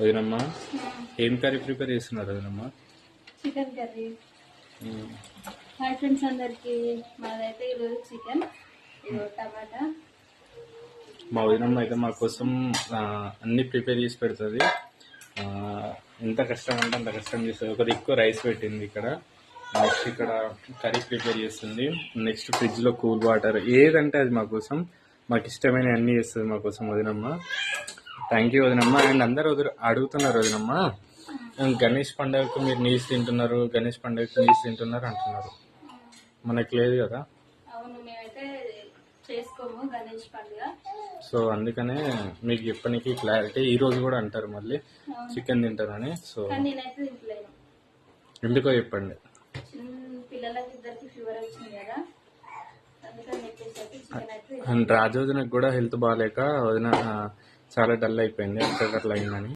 వదినమ్మా? ఏం curry prepare చేస్తున్నారు వదినమ్మా? Chicken curry. Hi friends అందరికి. మాదైతే ఈరోజు చికెన్ టమాటా. మా వదినమ్మ అయితే మా కోసం అన్ని ప్రిపేర్ చేసి పెడుతుంది. ఎంత కష్టం అంటే అంత కష్టం చేస్తుంది. ఒక దిక్కు రైస్ పెట్టింది ఇక్కడ. నెక్స్ట్ ఇక్కడ కర్రీ ప్రిపేర్ చేస్తుంది. నెక్స్ట్ ఫ్రిడ్జ్లో కూల్ వాటర్. ఏదంటే అది మా కోసం. మాకు ఇష్టమైన అన్ని చేస్తుంది మా కోసం వదినమ్మ. థ్యాంక్ యూ వదినమ్మ. అండ్ అందరు వదిన అడుగుతున్నారు వదినమ్మ. గణేష్ పండుగకు మీరు నీసు తింటున్నారు గణేష్ పండుగకు నీసు తింటున్నారు అంటున్నారు. మనకు లేదు కదా? సో అందుకనే మీకు చెప్పడానికి క్లారిటీ ఈ రోజు కూడా అంటారు మళ్ళీ. చికెన్ సో కానీ నేనైతే తింటలేను ఎందుకో చెప్పండి. అండ్ రాజోజనకు కూడా హెల్త్ బాగాలేక వదిన చాలా డల్ అయిపోయింది. అక్కడ అట్లా అయిందని.